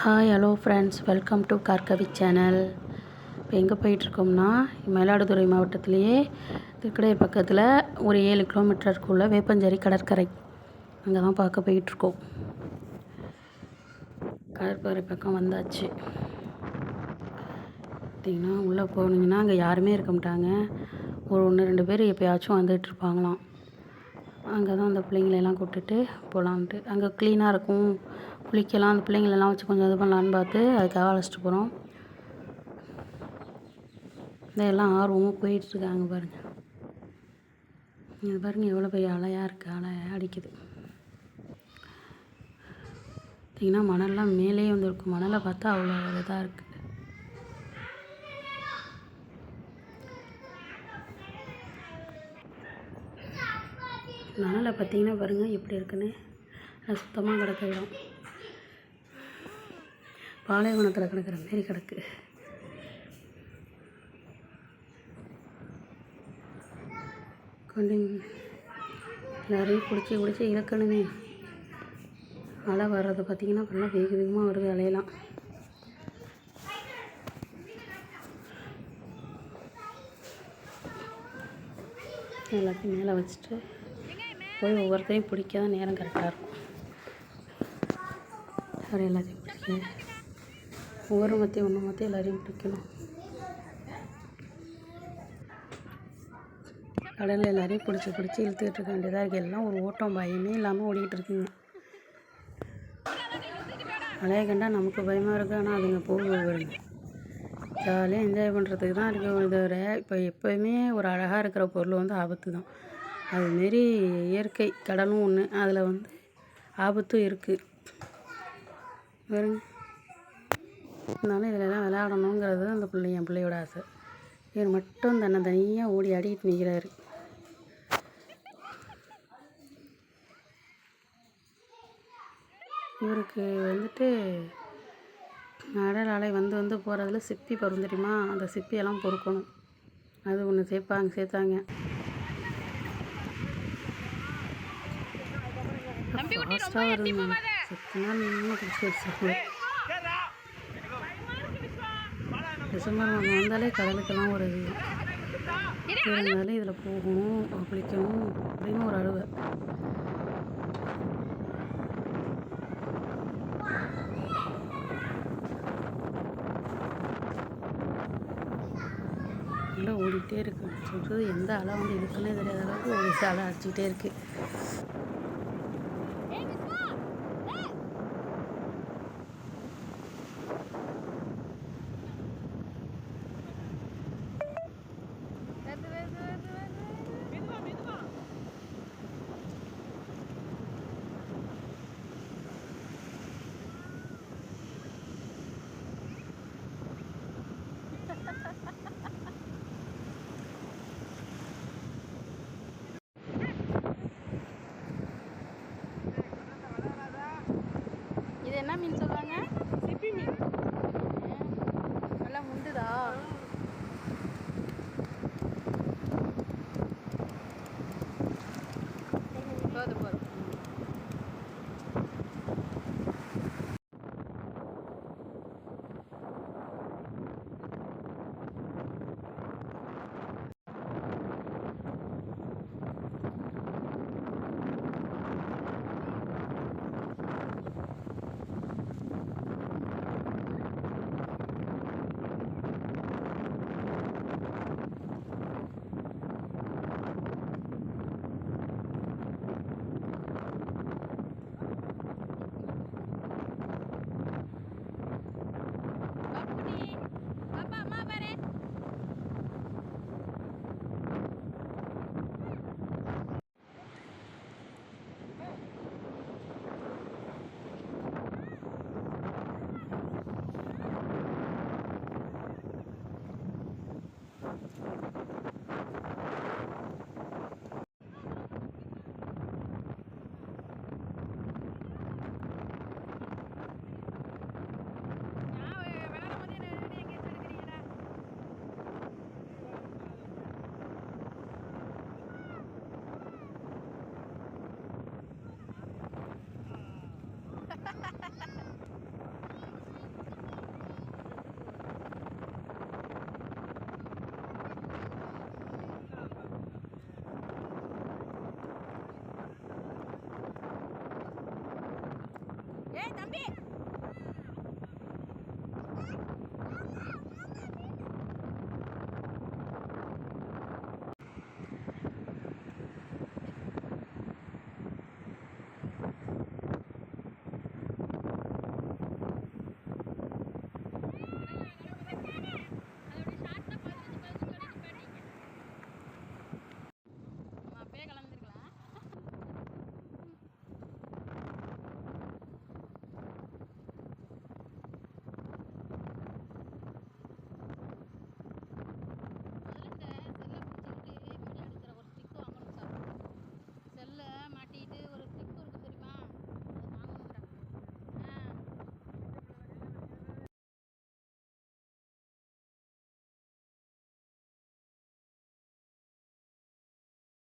Hi hello friends welcome to Karkavi channel இப்போ எங்கே போயிட்டுருக்கோம்னா மயிலாடுதுறை மாவட்டத்திலேயே திருக்கடையூர் பக்கத்தில் ஒரு ஏழு கிலோமீட்டருக்குள்ள வேப்பஞ்சேரி கடற்கரை. அங்கே தான் பார்க்க போயிட்டுருக்கோம். கடற்கரை பக்கம் வந்தாச்சு. பார்த்தீங்கன்னா உள்ளே போனீங்கன்னா அங்கே யாருமே இருக்க மாட்டாங்க. ஒரு ஒன்று ரெண்டு பேர் எப்போயாச்சும் வந்துகிட்ருப்பாங்களாம் அங்கே தான் அந்த பிள்ளைங்களெல்லாம் கூப்பிட்டுட்டு போகலான்ட்டு. அங்கே க்ளீனாக இருக்கும். குளிக்கலாம். அந்த பிள்ளைங்களெல்லாம் வச்சு கொஞ்சம் இது பண்ணலான்னு பார்த்து அதுக்காக அழைச்சிட்டு போகிறோம் இந்த எல்லாம் ஆர்வமாக போயிட்டுருக்காங்க பாருங்கள் இது பாருங்கள் எவ்வளோ பெரிய அலையாக இருக்குது அலை அடிக்குது. பார்த்திங்கன்னா மணல்லாம் மேலேயே வந்துருக்கும். மணலை பார்த்தா அவ்வளோ இதாக இருக்குது மணலை பார்த்தீங்கன்னா பாருங்கள் எப்படி இருக்குன்னு. நல்லா சுத்தமாக கிடக்க இடம். பாலைவனத்தில் கிடக்கிற மாரி கிடக்கு. கொஞ்சம் எல்லாரையும் பிடிச்சி பிடிச்சி இழக்கணுமே அலை வர்றது பார்த்திங்கன்னா நல்லா வேக வேகமாக வருது அலையெல்லாம். எல்லாத்தையும் மேலே வச்சுட்டு போய் ஒவ்வொருத்தரையும் பிடிக்க தான் நேரம் கரெக்டாக இருக்கும். அவர் எல்லாத்தையும் பிடிக்க ஒவ்வொரு மத்தியும் ஒன்று மத்தியும் எல்லாரையும் பிடிக்கணும். கடலில் எல்லாரையும் பிடிச்சி பிடிச்சி இழுத்துக்கிட்டு இருக்க வேண்டியதாக இருக்குது எல்லாம் ஒரு ஓட்டம் பயமே இல்லாமல் ஓடிக்கிட்டு இருக்குங்க. அலைய கண்டா நமக்கு பயமாக இருக்குது ஆனால் அதுங்க போக வருங்க ஜாலியாக என்ஜாய் பண்ணுறதுக்கு தான் இருக்குது தவிர இப்போ எப்போயுமே ஒரு அழகாக இருக்கிற பொருள் வந்து ஆபத்து தான் அதுமாரி இயற்கை கடலும் ஒன்று அதில் வந்து ஆபத்தும் இருக்குது பாருங்க. இருந்தாலும் இதிலலாம் விளையாடணுங்கிறது அந்த பிள்ளை என் பிள்ளையோட ஆசை. இவர் மட்டும் தன்னை தனியாக ஓடி ஆடிக்கிட்டு நிற்கிறாரு இவருக்கு வந்துட்டு கடல் அலை வந்து வந்து போகிறதுல சிப்பி பருவம் தெரியுமா அந்த சிப்பியெல்லாம் பொறுக்கணும். அது ஒன்று சேர்ப்பாங்க சேர்த்தாங்க. ஃபாஸ்ட்டாக வருதுங்க சத்தியமாக நின்று பிடிச்சி வச்சுருக்கோம் டிசம்பர் மாதம் வந்தாலே கடலுக்கெல்லாம் ஒரு இருந்தாலே இதில் போகணும் குளிக்கணும் அப்படின்னு ஒரு அழுவை. நல்லா ஓடிக்கிட்டே இருக்கு. சொல்கிறது எந்த அலை வந்து இருக்குன்னே தெரியாத அளவுக்கு ஒரு அலை அடிச்சுக்கிட்டே இருக்குது